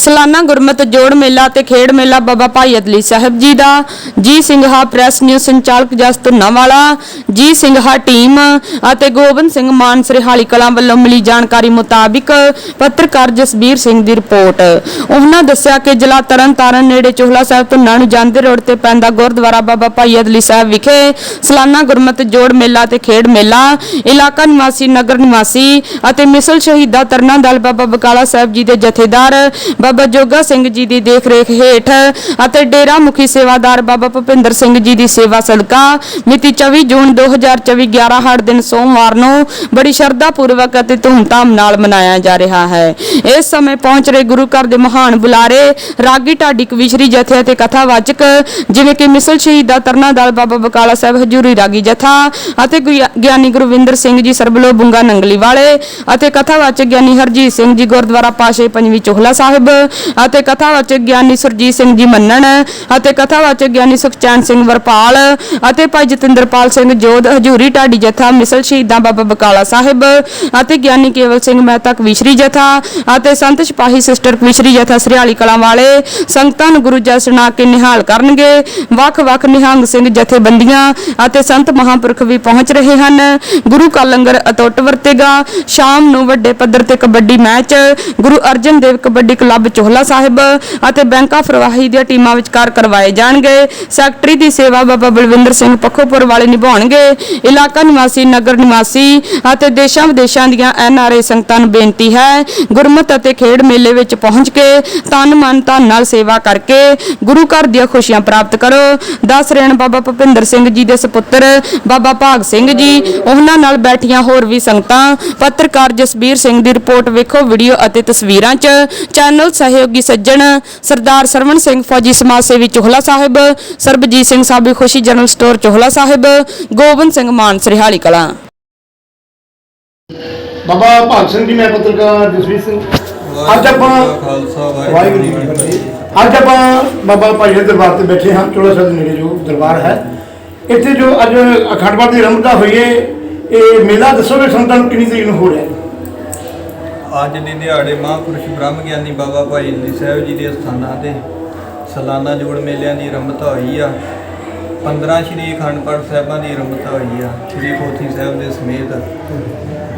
ਸਾਲਾਨਾ ਗੁਰਮਤਿ ਜੋੜ ਮੇਲਾ ਤੇ ਖੇਡ ਮੇਲਾ ਬਾਬਾ ਭਾਈ ਅਦਲੀ ਸਾਹਿਬ ਜੀ ਦਾ। ਜੀ ਸਿੰਘਾ ਪ੍ਰੈਸ ਨਿਊਜ਼ ਸੰਚਾਲਕ ਜਸ ਧੁੰਨਾਵਾਲਾ ਜੀ ਸਿੰਘਾ ਟੀਮ ਅਤੇ ਗੋਬਿੰਦ ਸਿੰਘ ਮਾਨ ਸਰਹਾਲੀ ਕਲਾਂ ਵੱਲੋਂ ਮਿਲੀ ਜਾਣਕਾਰੀ ਮੁਤਾਬਿਕ ਪੱਤਰਕਾਰ ਜਸਬੀਰ ਸਿੰਘ ਦੀ ਰਿਪੋਰਟ। ਉਹਨਾਂ ਦੱਸਿਆ ਕਿ ਜ਼ਿਲ੍ਹਾ ਤਰਨਤਾਰਨ ਨੇੜੇ ਚੋਹਲਾ ਸਾਹਿਬ ਧੁੰਨਾ ਨੂੰ ਜਾਂਦੇ ਰੋਡ ਤੇ ਪੈਂਦਾ ਗੁਰਦੁਆਰਾ ਬਾਬਾ ਭਾਈ ਅਦਲੀ ਸਾਹਿਬ ਵਿਖੇ ਸਾਲਾਨਾ ਗੁਰਮਤਿ ਜੋੜ ਮੇਲਾ ਤੇ ਖੇਡ ਮੇਲਾ, ਇਲਾਕਾ ਨਿਵਾਸੀ, ਨਗਰ ਨਿਵਾਸੀ ਅਤੇ ਮਿਸਲ ਸ਼ਹੀਦਾ ਤਰਨਾ ਦਲ ਬਾਬਾ ਬਕਾਲਾ ਸਾਹਿਬ ਜੀ ਦੇ ਜਥੇਦਾਰ ਬਾਬਾ ਜੋਗਾ ਸਿੰਘ ਜੀ ਦੀ ਦੇਖਰੇਖ ਹੇਠ ਅਤੇ ਡੇਰਾ ਮੁਖੀ ਸੇਵਾਦਾਰ ਬਾਬਾ ਭੁਪਿੰਦਰ ਸਿੰਘ ਜੀ ਦੀ ਸੇਵਾ ਸਦਕਾ ਮਿਤੀ 24 ਜੂਨ 2024 11 ਹੜ ਦਿਨ ਸੋਮਵਾਰ ਨੂੰ ਬੜੀ ਸ਼ਰਧਾ ਪੂਰਵਕ ਅਤੇ ਧੂਮਧਾਮ ਨਾਲ ਮਨਾਇਆ ਜਾ ਰਿਹਾ ਹੈ। ਇਸ ਸਮੇਂ ਪਹੁੰਚ ਰਹੇ ਗੁਰੂ ਘਰ ਦੇ ਮਹਾਨ ਬੁਲਾਰੇ ਰਾਗੀ ਢਾਡੀ ਕਵਿਸ਼ਰੀ ਜਥੇ ਅਤੇ ਕਥਾਵਾਚਕ ਜਿਵੇਂ ਕਿ ਮਿਸਲ ਸ਼ਹੀਦਾ ਤਰਨਾ ਦਲ ਬਾਬਾ ਬਕਾਲਾ ਸਾਹਿਬ ਹਜੂਰੀ ਰਾਗੀ ਜਥਾ ਅਤੇ ਗਿਆਨੀ ਗੁਰਵਿੰਦਰ ਸਿੰਘ ਜੀ ਸਰਬਲੋ ਬੁੰਗਾ ਨੰਗਲੀ ਵਾਲੇ ਅਤੇ ਕਥਾਵਾਚਕ ਗਿਆਨੀ ਹਰਜੀਤ ਸਿੰਘ ਜੀ ਗੁਰਦੁਆਰਾ ਪਾਸ਼ੇ ਪੰਜਵੀਂ ਚੋਹਲਾ ਸਾਹਿਬ ਅਤੇ ਕਥਾਵਾਚਕ ਗਿਆਨੀ ਸੁਰਜੀਤ ਸਿੰਘ ਜੀ ਮੰਨਣ ਅਤੇ ਕਥਾ ਕਥਾਵਾਚਕ ਗਿਆਨੀ ਸੁਖਚੈਨ ਸਿੰਘ ਵਰਪਾਲ ਅਤੇ ਭਾਈ ਜਤਿੰਦਰਪਾਲ ਸਿੰਘ ਜੋਧ, ਹਜੂਰੀ ਢਾਡੀ ਜਥਾ, ਮਿਸਲ ਸ਼ਹੀਦਾਂ ਬਾਬਾ ਬਕਾਲਾ ਸਾਹਿਬ ਅਤੇ ਗਿਆਨੀ ਕੇਵਲ ਸਿੰਘ ਮਹਿਤਾ ਕਵਿਸ਼ਰੀ ਜਥਾ ਅਤੇ ਸੰਤ ਸਿਪਾਹੀ ਸਿਸਟਰ ਕਵਿਸ਼ਰੀ ਜਥਾ ਸਰਿਆਲੀ ਕਲਾਂ ਵਾਲੇ ਸੰਗਤਾਂ ਨੂੰ ਗੁਰੂ ਜਸ ਸੁਣਾ ਕੇ ਨਿਹਾਲ ਕਰਨਗੇ। ਵੱਖ-ਵੱਖ ਨਿਹੰਗ ਸਿੰਘ ਜਥੇਬੰਦੀਆਂ ਅਤੇ ਸੰਤ ਮਹਾਂਪੁਰਖ ਵੀ ਪਹੁੰਚ ਰਹੇ ਹਨ। ਗੁਰੂ ਕਾ ਲੰਗਰ ਅਟੁੱਟ ਵਰਤੇਗਾ। ਸ਼ਾਮ ਨੂੰ ਵੱਡੇ ਪੱਧਰ ਤੇ ਕਬੱਡੀ ਮੈਚ, ਗੁਰੂ ਅਰਜਨ ਦੇਵ ਕਬੱਡੀ ਕਲੱਬ ਚੋਹਲਾ ਸਾਹਿਬ ਅਤੇ ਬੈਂਕ ਆਫ ਰਵਾਹੀ ਦੀਆਂ ਟੀਮਾਂ ਵਿਚਕਾਰ ਕਰਵਾਏ ਜਾਣਗੇ। ਸੈਕਟਰੀ ਦੀ ਸੇਵਾ ਬਾਬਾ ਬਲਵਿੰਦਰ ਸਿੰਘ ਪੱਖੋਪੁਰ ਵਾਲੇ ਨਿਭਾਉਣਗੇ। ਇਲਾਕਾ ਨਿਵਾਸੀ, ਨਗਰ ਨਿਵਾਸੀ ਅਤੇ ਦੇਸ਼ਾਂ ਵਿਦੇਸ਼ਾਂ ਦੀਆਂ ਐਨਆਰਆਈ ਸੰਗਤਾਂ ਨੂੰ ਬੇਨਤੀ ਹੈ, ਗੁਰਮਤ ਅਤੇ ਖੇਡ ਮੇਲੇ ਵਿੱਚ ਪਹੁੰਚ ਕੇ ਤਨ ਮਨ ਧਨ ਨਾਲ ਸੇਵਾ ਕਰਕੇ ਗੁਰੂ ਘਰ ਦੀਆਂ ਖੁਸ਼ੀਆਂ ਪ੍ਰਾਪਤ ਕਰੋ। ਦਸ ਰੇਣ ਬਾਬਾ ਭੁਪਿੰਦਰ ਸਿੰਘ ਜੀ ਦੇ ਸੁਪੁੱਤਰ ਬਾਬਾ ਭਾਗ ਸਿੰਘ ਜੀ, ਉਹਨਾਂ ਨਾਲ ਬੈਠੀਆਂ ਹੋਰ ਵੀ ਸੰਗਤਾਂ, ਪੱਤਰਕਾਰ ਜਸਬੀਰ ਸਿੰਘ ਦੀ ਰਿਪੋਰਟ ਵੇਖੋ, ਵੀਡੀਓ ਅਤੇ ਤਸਵੀਰਾਂ 'ਚ। ਚੈਨਲ ਸਹਿਯੋਗੀ ਸੱਜਣ ਸਰਦਾਰ ਸਰਵਣ ਸਿੰਘ ਫੌਜੀ ਸਮਾਜ ਸੇਵੀ ਚੋਹਲਾ ਸਾਹਿਬ ਸਰਬਜੀਤ ਸਿੰਘ ਸਾਬੀ ਖੁਸ਼ੀ ਜਨਰਲ ਸਟੋਰ ਚੋਹਲਾ ਸਾਹਿਬ ਗੋਬਿੰਦ ਸਿੰਘ ਮਾਨ ਸਰਿਹਾਲੀ ਕਲਾਂ। ਬਾਬਾ ਭਾਗ ਸਿੰਘ ਜੀ ਮੈਂ ਪੱਤਰਕਾਰ ਜਸਵੀਰ ਸਿੰਘ। ਅੱਜ ਆਪਾਂ ਖਾਲਸਾ ਵਾਹਿਗੁਰੂ ਜੀ ਕੀ ਫਤਿਹ। ਅੱਜ ਆਪਾਂ ਬਾਬਾ ਭਾਈ ਦੇ ਦਰਬਾਰ ਤੇ ਬੈਠੇ ਹਾਂ ਚੋਲਾ ਸਾਹਿਬ ਦੇ ਨੇੜੇ ਜੋ ਦਰਬਾਰ ਹੈ। ਇੱਥੇ ਜੋ ਅੱਜ ਅਖੰਡ ਪਾਠ ਦੀ ਰਮਤਾ ਹੋਈ ਹੈ ਇਹ ਮੇਲਾ ਦੱਸੋਗੇ ਸੰਤਾਂ ਨੂੰ ਕਿੰਨੀ ਤਰੀਕ ਨੂੰ ਹੋ ਰਿਹਾ ਹੈ? ਅੱਜ ਦੇ ਦਿਹਾੜੇ ਮਹਾਂਪੁਰਸ਼ ਬ੍ਰਹਮ ਗਿਆਨੀ ਬਾਬਾ ਭਾਈ ਜੀ ਸਾਹਿਬ ਜੀ ਦੇ ਸਥਾਨਾਂ ਤੇ ਸਾਲਾਨਾ ਜੋੜ ਮੇਲਿਆਂ ਦੀ ਆਰੰਭਤਾ ਹੋਈ ਆ। 15 ਸ਼੍ਰੀ ਅਖੰਡ ਪਾਠ ਸਾਹਿਬਾਂ ਦੀ ਆਰੰਭਤਾ ਹੋਈ ਆ, ਸ਼੍ਰੀ ਪੋਥੀ ਸਾਹਿਬ ਦੇ ਸਮੇਤ।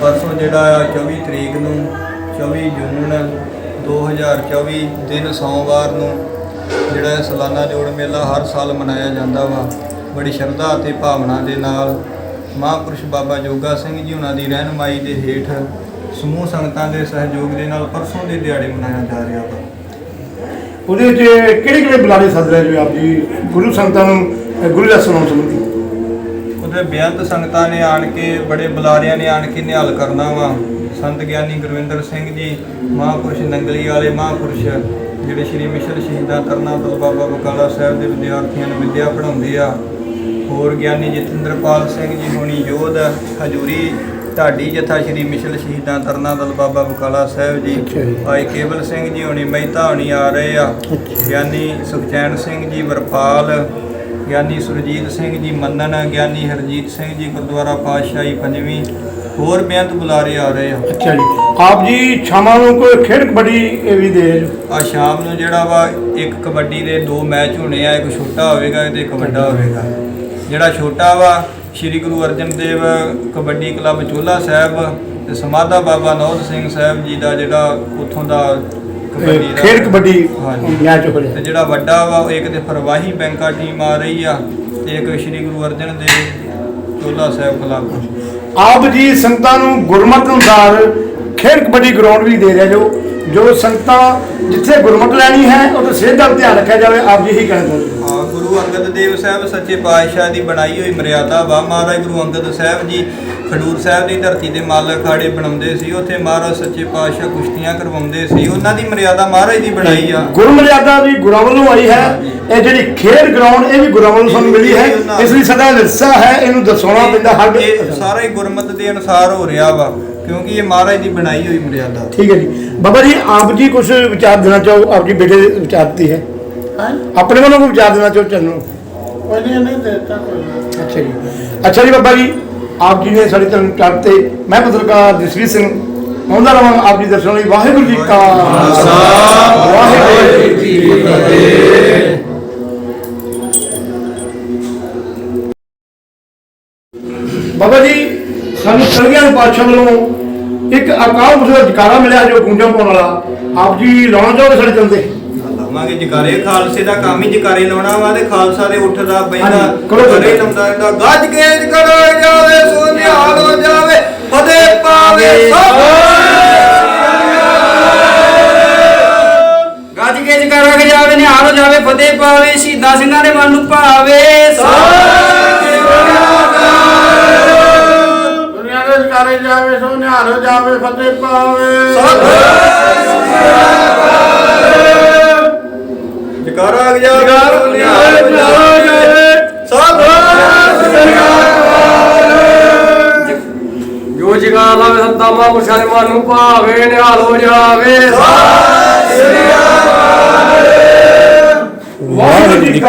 ਪਰਸੋਂ ਜਿਹੜਾ ਆ 24 ਤਰੀਕ ਨੂੰ 24 ਜੂਨ 2024 ਦਿਨ ਸੋਮਵਾਰ ਨੂੰ ਜਿਹੜਾ ਸਾਲਾਨਾ ਜੋੜ ਮੇਲਾ ਹਰ ਸਾਲ ਮਨਾਇਆ ਜਾਂਦਾ ਵਾ। ਬੜੀ ਸ਼ਰਧਾ ਅਤੇ ਭਾਵਨਾ ਦੇ ਨਾਲ ਮਹਾਂਪੁਰਸ਼ ਬਾਬਾ ਜੋਗਾ ਸਿੰਘ ਜੀ ਉਹਨਾਂ ਦੀ ਰਹਿਨਮਾਈ ਦੇ ਹੇਠ ਸਮੂਹ ਸੰਗਤਾਂ ਦੇ ਸਹਿਯੋਗ ਦੇ ਨਾਲ ਪਰਸੋਂ ਦੇ ਦਿਹਾੜੇ ਮਨਾਇਆ ਜਾ ਰਿਹਾ ਵਾ। ਉਹਦੇ ਵਿੱਚ ਕਿਹੜੇ ਕਿਹੜੇ ਬੁਲਾਰੇ ਸੱਦ ਰਹੇ ਜੋ ਆਪ ਜੀ? ਗੁਰੂ ਸੰਤਾਂ ਨੂੰ ਗੁਰੂ ਦਾ ਸੁਣਾਉਣ ਸੰਬੰਧੀ ਉਹਦੇ ਬੇਅੰਤ ਸੰਗਤਾਂ ਨੇ ਆਣ ਕੇ ਬੜੇ ਬੁਲਾਰਿਆਂ ਨੇ ਆਣ ਕੇ ਨਿਹਾਲ ਕਰਨਾ ਵਾ। ਸੰਤ ਗਿਆਨੀ ਗੁਰਵਿੰਦਰ ਸਿੰਘ ਜੀ ਮਹਾਂਪੁਰਸ਼ ਨੰਗਲੀ ਵਾਲੇ ਮਹਾਂਪੁਰਸ਼ ਜਿਹੜੇ ਸ਼੍ਰੀ ਮਿਸ਼ਰ ਸ਼ਹੀਦਾਂ ਤਰਨਾ ਦਲ ਬਾਬਾ ਬਕਾਲਾ ਸਾਹਿਬ ਦੇ ਵਿਦਿਆਰਥੀਆਂ ਨੂੰ ਵਿਦਿਆ ਪੜ੍ਹਾਉਂਦੇ ਆ। ਹੋਰ ਗਿਆਨੀ ਜਤਿੰਦਰਪਾਲ ਸਿੰਘ ਜੀ ਹੋਣੀ ਯੋਧ ਹਜੂਰੀ ਢਾਡੀ ਜਥਾ ਸ਼੍ਰੀ ਮਿਸ਼ਲ ਸ਼ਹੀਦਾਂ ਤਰਨਾ ਦਲ ਬਾਬਾ ਬਕਾਲਾ ਸਾਹਿਬ ਜੀ। ਭਾਈ ਕੇਵਲ ਸਿੰਘ ਜੀ ਹੋਣੀ ਮਹਿਤਾ ਹੋਣੀ ਆ ਰਹੇ ਆ। ਗਿਆਨੀ ਸੁਖਚੈਨ ਸਿੰਘ ਜੀ ਵਰਪਾਲ ਗਿਆਨੀ ਸੁਰਜੀਤ ਸਿੰਘ ਜੀ ਮੰਨਣ ਗਿਆਨੀ ਹਰਜੀਤ ਸਿੰਘ ਜੀ ਗੁਰਦੁਆਰਾ ਪਾਤਸ਼ਾਹੀ ਪੰਜਵੀਂ ਹੋਰ ਬੇਅੰਤ ਬੁਲਾਰੇ ਆ ਰਹੇ ਆ। ਅੱਛਾ ਜੀ। ਆਪ ਜੀ ਸ਼ਾਮਾਂ ਨੂੰ ਕੋਈ ਖੇਡ ਕਬੱਡੀ ਇਹ ਵੀ ਦੇ ਆ ਸ਼ਾਮ ਨੂੰ ਜਿਹੜਾ ਵਾ ਇੱਕ ਕਬੱਡੀ ਦੇ ਦੋ ਮੈਚ ਹੋਣੇ ਆ ਇੱਕ ਛੋਟਾ ਹੋਵੇਗਾ ਤੇ ਇੱਕ ਵੱਡਾ ਹੋਵੇਗਾ। ਜਿਹੜਾ ਛੋਟਾ ਵਾ ਸ੍ਰੀ ਗੁਰੂ ਅਰਜਨ ਦੇਵ ਕਬੱਡੀ ਕਲੱਬ ਚੋਲਾ ਸਾਹਿਬ ਤੇ ਸਮਾਧਾ ਬਾਬਾ ਨੌਦ ਸਿੰਘ ਸਾਹਿਬ ਜੀ ਦਾ ਜਿਹੜਾ ਉੱਥੋਂ ਦਾ ਕਬੱਡੀ ਦਾ ਖੇਡ ਕਬੱਡੀ। ਮੈਚ ਹੋ ਰਿਹਾ ਤੇ ਜਿਹੜਾ ਵੱਡਾ ਵਾ ਉਹ ਇੱਕ ਤੇ ਫਰਵਾਹੀ ਬੈਂਕਾ ਟੀਮ ਆ ਰਹੀ ਆ ਤੇ ਇੱਕ ਸ੍ਰੀ ਗੁਰੂ ਅਰਜਨ ਦੇਵ ਚੋਲਾ ਸਾਹਿਬ ਕਲੱਬ ਆਪ ਜੀ ਸੰਗਤਾਂ ਨੂੰ ਗੁਰਮਤਿ ਅਨੁਸਾਰ ਖੇਡ ਕਬੱਡੀ ਗਰਾਊਂਡ ਵੀ ਦੇ ਰਿਹਾ ਜੋ ਜੋ ਸੰਗਤਾਂ ਜਿੱਥੇ ਗੁਰਮਤਿ ਲੈਣੀ ਹੈ ਉੱਥੇ ਸਿਹਤ ਦਾ ਧਿਆਨ ਰੱਖਿਆ ਜਾਵੇ ਆਪ ਜੀ ਇਹੀ ਕਹਿਣਾ ਚਾਹੁੰਦੇ ਹੋ। ਹਾਂ ਗੁਰੂ ਅੰਗਦ ਦੇਵ ਸਾਹਿਬ ਸੱਚੇ ਪਾਤਸ਼ਾਹ ਦੀ ਬਣਾਈ ਹੋਈ ਮਰਿਆਦਾ ਵਾ। ਮਹਾਰਾਜ ਗੁਰੂ ਅੰਗਦ ਸਾਹਿਬ ਜੀ ਖਡੂਰ ਸਾਹਿਬ ਦੀ ਧਰਤੀ ਦੇ ਮਾਲਕ ਖਾੜੇ ਬਣਾਉਂਦੇ ਸੀ। ਉੱਥੇ ਮਹਾਰਾਜ ਸੱਚੇ ਪਾਤਸ਼ਾਹ ਕੁਸ਼ਤੀਆਂ ਕਰਵਾਉਂਦੇ ਸੀ। ਉਹਨਾਂ ਦੀ ਮਰਿਆਦਾ ਮਹਾਰਾਜ ਦੀ ਬਣਾਈ ਆ। ਗੁਰੂ ਮਰਿਆਦਾ ਵੀ ਗੁਰਾਂ ਵੱਲੋਂ ਆਈ ਹੈ। ਇਹ ਜਿਹੜੀ ਖੇਡ ਗਰਾਊਂਡ ਇਹ ਵੀ ਗੁਰਾਂ ਵੱਲੋਂ ਸਾਨੂੰ ਮਿਲੀ ਹੈ। ਇਸ ਲਈ ਸਾਡਾ ਵਿਰਸਾ ਹੈ ਇਹਨੂੰ ਦਰਸਾਉਣਾ ਪੈਂਦਾ ਹਰ ਇਹ ਸਾਰਾ ਹੀ ਗੁਰਮਤ ਦੇ ਅਨੁਸਾਰ ਹੋ ਰਿਹਾ ਵਾ ਕਿਉਂਕਿ ਇਹ ਮਹਾਰਾਜ ਦੀ ਬਣਾਈ ਹੋਈ ਮਰਿਆਦਾ। ਠੀਕ ਹੈ ਜੀ। ਬਾਬਾ ਜੀ ਆਪ ਜੀ ਕੁਝ ਵਿਚਾਰ ਦੇਣਾ ਚਾਹੋ? ਆਪ ਜੀ ਬੇਟੇ ਦੇ ਵਿਚਾਰ ਦਿੱਤੀ ਹੈ। ਹਾਂ ਆਪਣੇ ਵੱਲੋਂ ਕੋਈ ਵਿਚਾਰ ਦੇਣਾ ਚਾਹੋ ਚੰਨੂ? ਕੋਈ ਨਹੀਂ ਦੇਤਾ ਕੋਈ ਅੱਛਾ ਜੀ। ਅੱਛਾ ਜੀ ਬਾਬਾ ਜੀ ਆਪ ਜੀ ਨੇ ਸਾਡੇ ਧਰਮ ਚਾਰ ਤੇ ਮੈਂ ਪੱਤਰਕਾਰ ਜਸਵੀਰ ਸਿੰਘ ਆਉਂਦਾ ਰਵਾਂ ਆਪ ਜੀ ਦੇ ਦਰਸ਼ਨ ਲਈ ਵਾਹਿਗੁਰੂ ਜੀ ਕਾ ਖਾਲਸਾ। ਵਾਹਿਗੁਰੂ ਪਾਤਸ਼ਾਹ ਵੱਲੋਂ ਇੱਕ ਅਕਾਲ ਪੁਰਖ ਦਾ ਜਕਾਰਾ ਮਿਲਿਆ ਜੋ ਗੂੰਜਾਂ ਪਾਉਣ ਵਾਲਾ। ਆਪ ਜੀ ਲਾਉਣਾ ਚਾਹੋਗੇ ਸਾਡੇ ਚਲਦੇ ਲਾਵਾਂਗੇ ਜਕਾਰੇ। ਖਾਲਸੇ ਦਾ ਕੰਮ ਹੀ ਜਕਾਰੇ ਲਾਉਣਾ ਵਾ ਤੇ ਖਾਲਸਾ ਦੇ ਉੱਠਦਾ ਬੈਂਦਾ ਕਰੋ ਲਾਉਂਦਾ ਰਹਿੰਦਾ। ਗੱਜ ਕੇ ਜਕਾਰਾ ਜਾਵੇ ਸੋ ਨਿਹਾਲ ਹੋ ਜਾਵੇ ਫਤਿਹ ਪਾਵੇ ਸਭ। ਗੱਜ ਕੇ ਜਕਾਰਾ ਕੇ ਜਾਵੇ ਨਿਹਾਲ ਹੋ ਜਾਵੇ ਫਤਿਹ ਪਾਵੇ ਸ਼ਹੀਦਾਂ ਸਿੰਘਾਂ ਦੇ ਮਨ ਨੂੰ ਭਾਵੇ ਦੁਨੀਆ ਸਕਾਰੇ ਜਾਵੇ ਸੋ ਨਿਹਾਲ ਹੋ ਜਾਵੇ ਫਤਿਹ ਪਾਵੇ। ਜਕਾਰਾ ਕੇ ਜਾਵੇ ਸੋ ਨਿਹਾਲ ਹੋ ਜਾਵੇ। ਸਭ ਜੋ ਜਗਾ ਲਾਵੇ ਸੰਤਾਂ ਮਹਾਂਪੁਰਸ਼ਾਂ ਦੇ ਮਨ ਨੂੰ ਭਾਵੇ ਨਿਹਾਲ ਹੋ ਜਾਵੇ। ਵਾਹਿਗੁਰੂ ਜੀ ਕਾ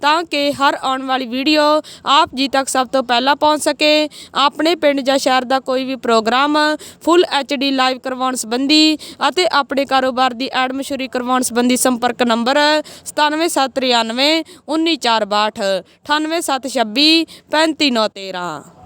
ਤਾਂ ਕਿ ਹਰ ਆਉਣ ਵਾਲੀ ਵੀਡੀਓ ਆਪ ਜੀ ਤੱਕ ਸਭ ਤੋਂ ਪਹਿਲਾਂ ਪਹੁੰਚ ਸਕੇ। ਆਪਣੇ ਪਿੰਡ ਜਾਂ ਸ਼ਹਿਰ ਦਾ ਕੋਈ ਵੀ ਪ੍ਰੋਗਰਾਮ ਫੁੱਲ ਡੀ ਲਾਈਵ ਕਰਵਾਉਣ ਸੰਬੰਧੀ ਅਤੇ ਆਪਣੇ ਕਾਰੋਬਾਰ ਦੀ ਐਡ ਮਸ਼ਹੂਰੀ ਕਰਵਾਉਣ ਸੰਬੰਧੀ ਸੰਪਰਕ ਨੰਬਰ 97793 19462 98726 35913